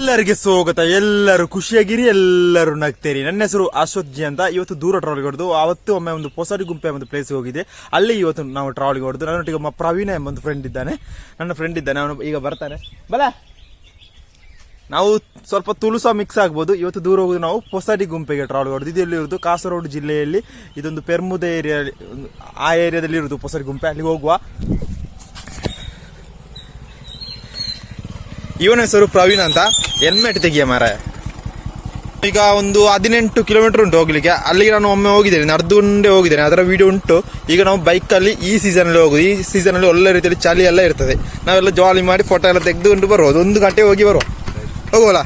ಎಲ್ಲರಿಗೆ ಸ್ವಾಗತ. ಎಲ್ಲರೂ ಖುಷಿಯಾಗಿರಿ, ಎಲ್ಲರೂ ನಗ್ತೇರಿ. ನನ್ನ ಹೆಸರು ಅಶ್ವಥ್ ಜಿ ಅಂತ. ಇವತ್ತು ದೂರ ಟ್ರಾವೆಲ್ ಹೊಡೆದು ಅವತ್ತು ಒಮ್ಮೆ ಒಂದು ಪೊಸಾಡಿ ಗುಂಪೆ ಒಂದು ಪ್ಲೇಸ್ ಹೋಗಿದೆ. ಅಲ್ಲಿ ಇವತ್ತು ನಾವು ಟ್ರಾವೆಲ್ ಹೊಡೆದು ನನ್ನೊಟ್ಟಿಗೆ ಒಬ್ಬ ಪ್ರವೀಣ ಎಂಬ ಒಂದು ಫ್ರೆಂಡ್ ಇದ್ದಾನೆ. ನನ್ನ ಫ್ರೆಂಡ್ ಇದ್ದಾನೆ, ಅವನು ಈಗ ಬರ್ತಾನೆ. ಬಲ. ನಾವು ಸ್ವಲ್ಪ ತುಳುಸ ಮಿಕ್ಸ್ ಆಗ್ಬೋದು. ಇವತ್ತು ದೂರ ಹೋಗೋದು ನಾವು ಪೊಸಾಡಿ ಗುಂಪೆಗೆ ಟ್ರಾವೆಲ್ ಹೊಡೆದು. ಇದು ಇರೋದು ಕಾಸರಗೋಡು ಜಿಲ್ಲೆಯಲ್ಲಿ, ಇದೊಂದು ಪೆರ್ಮುದ ಏರಿಯಾ ಆ ಏರಿಯಾದಲ್ಲಿ ಇರೋದು ಪೊಸಾಡಿ ಗುಂಪೆ. ಅಲ್ಲಿಗೆ ಹೋಗುವ. ಇವನ ಹೆಸರು ಪ್ರವೀಣ್ ಅಂತ. ಹೆಲ್ಮೆಟ್ ತೆಗಿಯ ಮಾರ ಈಗ ಒಂದು ಹದಿನೆಂಟು ಕಿಲೋಮೀಟರ್ ಉಂಟು ಹೋಗ್ಲಿಕ್ಕೆ. ಅಲ್ಲಿಗೆ ನಾನು ಒಮ್ಮೆ ಹೋಗಿದ್ದೇನೆ, ನಡೆದುಕೊಂಡೇ ಹೋಗಿದ್ದೇನೆ. ಅದರ ವೀಡಿಯೋ ಉಂಟು. ಈಗ ನಾವು ಬೈಕಲ್ಲಿ ಈ ಸೀಸನಲ್ಲಿ ಹೋಗುದು. ಈ ಸೀಸನಲ್ಲಿ ಒಳ್ಳೆ ರೀತಿಯಲ್ಲಿ ಚಳಿ ಎಲ್ಲ ಇರ್ತದೆ. ನಾವೆಲ್ಲ ಜಾಲಿ ಮಾಡಿ ಫೋಟೋ ಎಲ್ಲ ತೆಗೆದುಕೊಂಡು ಬರುವುದು. ಒಂದು ಗಂಟೆ ಹೋಗಿ ಬರುವ. ಹೋಗುವಲ್ಲ?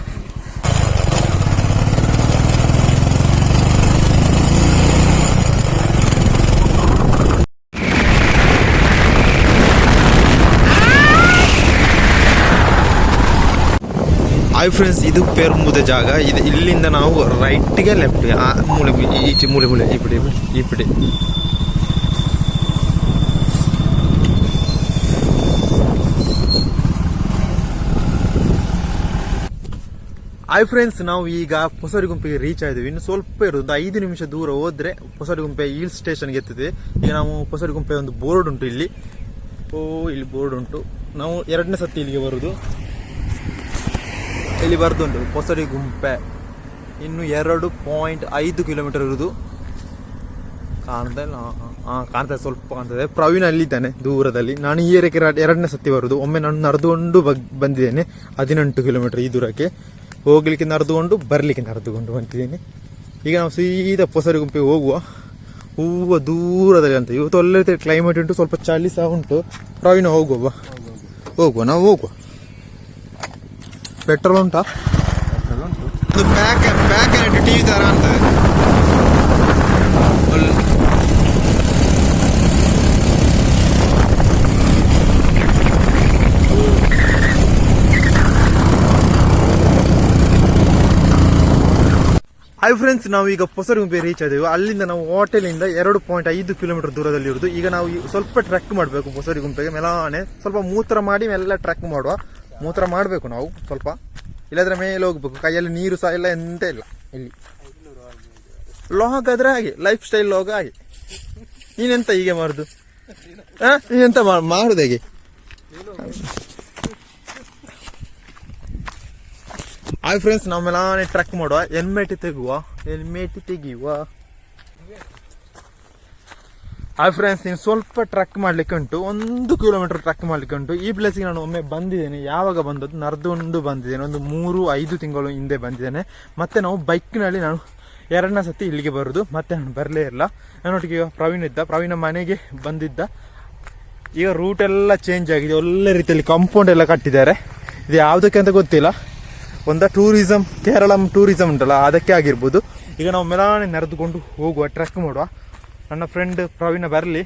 ಹಾಯ್ ಫ್ರೆಂಡ್ಸ್ ಇದು ಪೆರ್ಮುದ ಜಾಗ. ಇದು ಇಲ್ಲಿಂದ ನಾವು ರೈಟ್ಗೆ ಲೆಫ್ಟ್ಗೆ ಆ ಮೂಳೆ ಈಚೆ ಮೂಳೆ ಮೂಳೆ ಈ ಬಿಡಿ ಈ ಬಿಡಿ ಹಾಯ್ ಫ್ರೆಂಡ್ಸ್ ನಾವು ಈಗ ಹೊಸಡಿ ಗುಂಪಿಗೆ ರೀಚ್ ಆಗಿದ್ದೀವಿ. ಇನ್ನು ಸ್ವಲ್ಪ ಇರೋದು ಐದು ನಿಮಿಷ ದೂರ ಹೋದ್ರೆ ಹೊಸಡಿ ಗುಂಪೆ ಹಿಲ್ ಸ್ಟೇಷನ್ಗೆ ಎತ್ತದೆ ಈಗ ನಾವು ಹೊಸಡಿ ಗುಂಪೆ ಒಂದು ಬೋರ್ಡ್ ಉಂಟು ಇಲ್ಲಿ. ಓ, ಇಲ್ಲಿ ಬೋರ್ಡ್ ಉಂಟು. ನಾವು ಎರಡನೇ ಸತಿ ಇಲ್ಲಿಗೆ ಬರುದು ಇಲ್ಲಿ ಬರೆದುಂಟು ಹೊಸಡಿ ಗುಂಪೆ. ಇನ್ನು ಎರಡು ಪಾಯಿಂಟ್ ಐದು ಕಿಲೋಮೀಟರ್ ಇರುವುದು ಕಾಣ್ತಾ ಇಲ್ಲ. ಹಾಂ ಕಾಣ್ತಾ ಇದೆ, ಸ್ವಲ್ಪ ಕಾಣ್ತದೆ. ಪ್ರವೀಣ್ ಅಲ್ಲಿದ್ದಾನೆ ದೂರದಲ್ಲಿ. ನಾನು ಈ ಏರಿಯಾಕ್ಕೆ ಎರಡು- ಎರಡನೇ ಸತಿ ಬರುದು. ಒಮ್ಮೆ ನಾನು ನಡೆದುಕೊಂಡು ಬಗ್- ಬಂದಿದ್ದೇನೆ. ಹದಿನೆಂಟು ಕಿಲೋಮೀಟರ್ ಈ ದೂರಕ್ಕೆ. ಹೋಗ್ಲಿಕ್ಕೆ ನಡೆದುಕೊಂಡು ಬರಲಿಕ್ಕೆ ನಡೆದುಕೊಂಡು ಬಂದಿದ್ದೇನೆ. ಈಗ ನಾವು ಸೀದಾ ಪೊಸರಿ ಗುಂಪಿಗೆ ಹೋಗುವ. ಹೂವು ದೂರದಲ್ಲಿ ಅಂತ. ಇವತ್ತು ಒಳ್ಳೆ ಕ್ಲೈಮೇಟ್ ಉಂಟು. ಸ್ವಲ್ಪ ಚಳಿ ಸಹ ಉಂಟು. ಪ್ರವೀಣ ಹೋಗುವ. ಹೋಗುವ ನಾವು ಹೋಗುವ. ಪೆಟ್ರೋಲ್ ಉಂಟಾ? ಒಂದು ಪ್ಯಾಕ್ ಪ್ಯಾಕ್ ಟಿವಿ ತರ ಥರ ಅಂತ ಹಾಯ್ ಫ್ರೆಂಡ್ಸ್ ನಾವು ಈಗ ಹೊಸಗುಂಪೆ ರೀಚ್ ಆದೆವು. ಅಲ್ಲಿಂದ ನಾವು ಹೋಟೆಲಿಂದ ಎರಡು ಪಾಯಿಂಟ್ ಐದು ಕಿಲೋಮೀಟರ್ ದೂರದಲ್ಲಿ ಇರುವುದು. ಈಗ ನಾವು ಸ್ವಲ್ಪ ಟ್ರ್ಯಾಕ್ ಮಾಡಬೇಕು ಹೊಸಗುಂಪೆಗೆ ಮೆಲಾನೆ ಸ್ವಲ್ಪ ಮೂತ್ರ ಮಾಡಿ ಮೆಲ್ಲ ಟ್ರ್ಯಾಕ್ ಮಾಡುವ. ಮೂತ್ರ ಮಾಡಬೇಕು ನಾವು ಸ್ವಲ್ಪ. ಇಲ್ಲದ್ರೆ ಮೇಲೆ ಹೋಗ್ಬೇಕು. ಕೈಯಲ್ಲಿ ನೀರು ಸಹ ಇಲ್ಲ, ಎಂತ ಇಲ್ಲ ಇಲ್ಲಿ. ಲಾಗ್ ಆದ್ರೆ ಹಾಗೆ ಲೈಫ್ ಸ್ಟೈಲ್ ಲಾಗ್ ಹಾಗೆ. ನೀನೆಂತ ಹೀಗೆ ಮಾಡುದು? ಹಾ? ನೀನೆಂತ ಮಾಡುದು ಹೇಗೆ? ಹಾಯ್ ಫ್ರೆಂಡ್ಸ್ ನಾವೆಲ್ಲ ಟ್ರೆಕ್ ಮಾಡುವ. ಹೆಲ್ಮೆಟ್ ತೆಗುವ. ಹೆಲ್ಮೆಟ್ ತೆಗಿಯುವ. ಹಾಯ್ ಫ್ರೆಂಡ್ಸ್ ನೀನು ಸ್ವಲ್ಪ ಟ್ರಕ್ ಮಾಡ್ಲಿಕ್ಕೆ ಉಂಟು, ಒಂದು ಕಿಲೋಮೀಟರ್ ಟ್ರಕ್ ಮಾಡ್ಲಿಕ್ಕೆ ಉಂಟು. ಈ ಪ್ಲೇಸಿಗೆ ನಾನು ಒಮ್ಮೆ ಬಂದಿದ್ದೇನೆ. ಯಾವಾಗ ಬಂದದ್ದು? ನರ್ದೊಂದು ಬಂದಿದ್ದೇನೆ. ಒಂದು ಮೂರು, ಐದು ತಿಂಗಳು ಹಿಂದೆ ಬಂದಿದ್ದೇನೆ. ಮತ್ತೆ ನಾವು ಬೈಕ್ನಲ್ಲಿ ನಾನು ಎರಡನೇ ಸತಿ ಇಲ್ಲಿಗೆ ಬರೋದು. ಮತ್ತೆ ನಾನು ಬರಲೇ ಇಲ್ಲ. ನನ್ನೊಟ್ಟಿಗೆ ಪ್ರವೀಣ್ ಇದ್ದ. ಪ್ರವೀಣ ಮನೆಗೆ ಬಂದಿದ್ದ. ಈಗ ರೂಟ್ ಎಲ್ಲ ಚೇಂಜ್ ಆಗಿದೆ. ಒಳ್ಳೆ ರೀತಿಯಲ್ಲಿ ಕಾಂಪೌಂಡ್ ಎಲ್ಲ ಕಟ್ಟಿದ್ದಾರೆ. ಇದು ಯಾವುದಕ್ಕೆ ಅಂತ ಗೊತ್ತಿಲ್ಲ. ಒಂದು ಟೂರಿಸಂ ಕೇರಳಂ ಟೂರಿಸಂ ಉಂಟಲ್ಲ, ಅದಕ್ಕೆ ಆಗಿರ್ಬೋದು. ಈಗ ನಾವು ಮೆಲಾನೆ ನಡೆದುಕೊಂಡು ಹೋಗುವ ಟ್ರಕ್ ಮಾಡುವ. ನನ್ನ ಫ್ರೆಂಡ್ ಪ್ರವೀಣ ಬರಲಿ.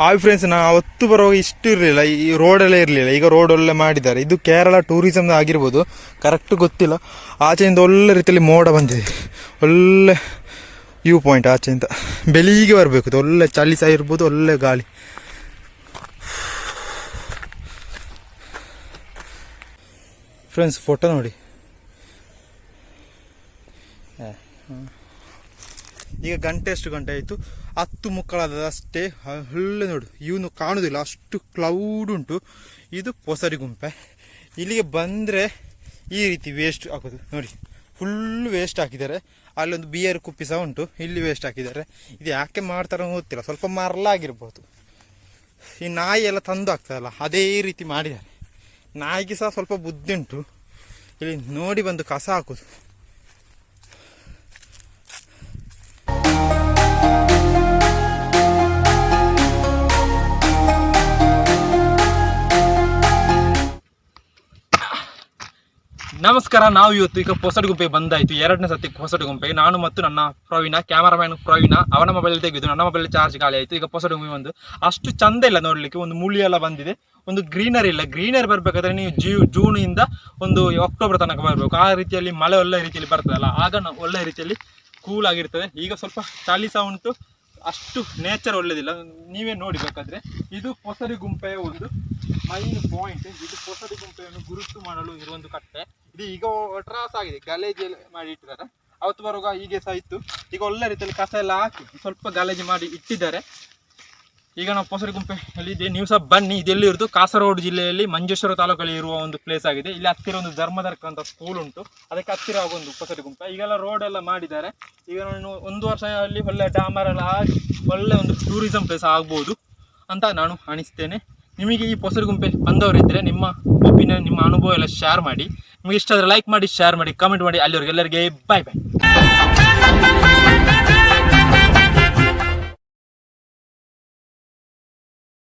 ಹಾಯ್ ಫ್ರೆಂಡ್ಸ್ ನಾ ಅವತ್ತು ಬರುವಾಗ ಇಷ್ಟು ಇರಲಿಲ್ಲ, ಈ ರೋಡಲ್ಲೇ ಇರಲಿಲ್ಲ. ಈಗ ರೋಡ್ ಒಳ್ಳೆ ಮಾಡಿದ್ದಾರೆ. ಇದು ಕೇರಳ ಟೂರಿಸಂ ಆಗಿರ್ಬೋದು. ಕರೆಕ್ಟ್ ಗೊತ್ತಿಲ್ಲ. ಆಚೆಯಿಂದ ಒಳ್ಳೆ ರೀತಿಯಲ್ಲಿ ಮೋಡ ಬಂದಿದೆ. ಒಳ್ಳೆ ವ್ಯೂ ಪಾಯಿಂಟ್ ಆಚೆಯಿಂದ. ಬೆಳಿಗ್ಗೆ ಬರಬೇಕು. ಒಳ್ಳೆ ಚಳಿ ಸಹ ಇರ್ಬೋದು, ಒಳ್ಳೆ ಗಾಳಿ. ಫ್ರೆಂಡ್ಸ್ ಫೋಟೋ ನೋಡಿ. ಈಗ ಗಂಟೆ ಎಷ್ಟು ಗಂಟೆ ಆಯಿತು. ಹತ್ತು ಮುಕ್ಕಳಾದಷ್ಟೇ ಒಳ್ಳೆ ನೋಡು, ಇವನು ಕಾಣೋದಿಲ್ಲ. ಅಷ್ಟು ಕ್ಲೌಡ್ ಉಂಟು. ಇದು ಪೊಸರಿ ಗುಂಪೆ. ಇಲ್ಲಿಗೆ ಬಂದರೆ ಈ ರೀತಿ ವೇಸ್ಟ್ ಹಾಕೋದು. ನೋಡಿ ಫುಲ್ ವೇಸ್ಟ್ ಹಾಕಿದ್ದಾರೆ. ಅಲ್ಲೊಂದು ಬಿಯರ್ ಕುಪ್ಪಿ ಸಹ ಉಂಟು. ಇಲ್ಲಿ ವೇಸ್ಟ್ ಹಾಕಿದ್ದಾರೆ. ಇದು ಯಾಕೆ ಮಾಡ್ತಾರೋ ಗೊತ್ತಿಲ್ಲ. ಸ್ವಲ್ಪ ಮರಲಾಗಿರ್ಬೋದು. ಈ ನಾಯಿ ಎಲ್ಲ ತಂದು ಹಾಕ್ತಾರಲ್ಲ, ಅದೇ ರೀತಿ ಮಾಡಿದ್ದಾರೆ. ನಾಯಿಗೆ ಸಹ ಸ್ವಲ್ಪ ಬುದ್ಧಿ ಉಂಟು. ಇಲ್ಲಿ ನೋಡಿ ಬಂದು ಕಸ ಹಾಕೋದು. ನಮಸ್ಕಾರ, ನಾವು ಇವತ್ತು ಈಗ ಹೊಸಡುಗುಂಪೆ ಬಂದಾಯ್ತು. ಎರಡನೇ ಸತಿ ಗುಂಪೆಗೆ ನಾನು ಮತ್ತು ನನ್ನ ಪ್ರವೀಣ ಕ್ಯಾಮರಾಮ್ಯಾನ್ ಪ್ರವೀಣ, ಅವನ ಮೊಬೈಲ್ ತೆಗೆದು ನನ್ನ ಮೊಬೈಲ್ ಚಾರ್ಜ್ ಖಾಲಿ ಆಯಿತು. ಈಗ ಹೊಸಡುಗುಂಪೆ ಬಂದು ಅಷ್ಟು ಚಂದ ಇಲ್ಲ ನೋಡಲಿಕ್ಕೆ. ಒಂದು ಮುಳಿ ಎಲ್ಲ ಬಂದಿದೆ. ಒಂದು ಗ್ರೀನರಿ ಇಲ್ಲ. ಗ್ರೀನರಿ ಬರಬೇಕಾದ್ರೆ ನೀವು ಜೂ, ಜೂನಿಂದ ಒಂದು ಅಕ್ಟೋಬರ್ ತನಕ ಬರಬೇಕು. ಆ ರೀತಿಯಲ್ಲಿ ಮಳೆ ಒಳ್ಳೆ ರೀತಿಯಲ್ಲಿ ಬರ್ತದಲ್ಲ, ಆಗ ಒಳ್ಳೆ ರೀತಿಯಲ್ಲಿ ಕೂಲ್ ಆಗಿರ್ತದೆ. ಈಗ ಸ್ವಲ್ಪ ಚಳಿ ಉಂಟು. ಅಷ್ಟು ನೇಚರ್ ಒಳ್ಳೇದಿಲ್ಲ. ನೀವೇ ನೋಡಿ ಬೇಕಾದ್ರೆ ಇದು ಪೊಸರಿ ಗುಂಪೆಯ ಒಂದು ಮೈನ್ ಪಾಯಿಂಟ್ ಇದು ಪೊಸರಿ ಗುಂಪೆಯನ್ನು ಗುರುತು ಮಾಡಲು ಇರುವ ಒಂದು ಕಟ್ಟೆ. ಇದು ಈಗ ಟ್ರಾಸ್ ಆಗಿದೆ. ಗಲೇಜಿ ಮಾಡಿ ಇಟ್ಟಿದ್ದಾರೆ. ಅವತ್ತು ಬರುವಾಗ ಹೀಗೆ ಸಹ ಇತ್ತು. ಈಗ ಒಳ್ಳೆ ರೀತಿಯಲ್ಲಿ ಕಸ ಎಲ್ಲ ಹಾಕಿ ಸ್ವಲ್ಪ ಗಲೇಜಿ ಮಾಡಿ ಇಟ್ಟಿದ್ದಾರೆ. ಈಗ ನಾವು ಪೊಸರಿ ಗುಂಪೆಯಲ್ಲಿ ಇದೆ ನೀವು ಸಹ ಬನ್ನಿ. ಇದೆಲ್ಲಿ ಇರೋದು ಕಾಸರಗೋಡು ಜಿಲ್ಲೆಯಲ್ಲಿ ಮಂಜೇಶ್ವರ ತಾಲೂಕಲ್ಲಿ ಇರುವ ಒಂದು ಪ್ಲೇಸ್ ಆಗಿದೆ. ಇಲ್ಲಿ ಹತ್ತಿರ ಒಂದು ಧರ್ಮದರ್ಕ ಅಂತ ಸ್ಕೂಲ್ ಉಂಟು. ಅದಕ್ಕೆ ಹತ್ತಿರ ಆಗೊಂದು ಪೊಸರಿ ಗುಂಪೆ. ಈಗೆಲ್ಲ ರೋಡ್ ಎಲ್ಲ ಮಾಡಿದ್ದಾರೆ. ಈಗ ನಾನು ಒಂದು ವರ್ಷ ಅಲ್ಲಿ ಒಳ್ಳೆ ಡಾಮರ್ ಎಲ್ಲ ಆಗಿ ಒಳ್ಳೆ ಒಂದು ಟೂರಿಸಂ ಪ್ಲೇಸ್ ಆಗ್ಬೋದು ಅಂತ ನಾನು ಅನಿಸ್ತೇನೆ. ನಿಮಗೆ ಈ ಪೊಸರಿ ಗುಂಪೆ ಬಂದವರಿದ್ದರೆ ನಿಮ್ಮ ಒಪಿನಿಯನ್ ನಿಮ್ಮ ಅನುಭವ ಎಲ್ಲ ಶೇರ್ ಮಾಡಿ. ನಿಮಗೆ ಇಷ್ಟ ಆದರೆ ಲೈಕ್ ಮಾಡಿ ಶೇರ್ ಮಾಡಿ ಕಮೆಂಟ್ ಮಾಡಿ. ಅಲ್ಲಿವರೆಗೆ ಎಲ್ಲರಿಗೆ ಬಾಯ್ ಬಾಯ್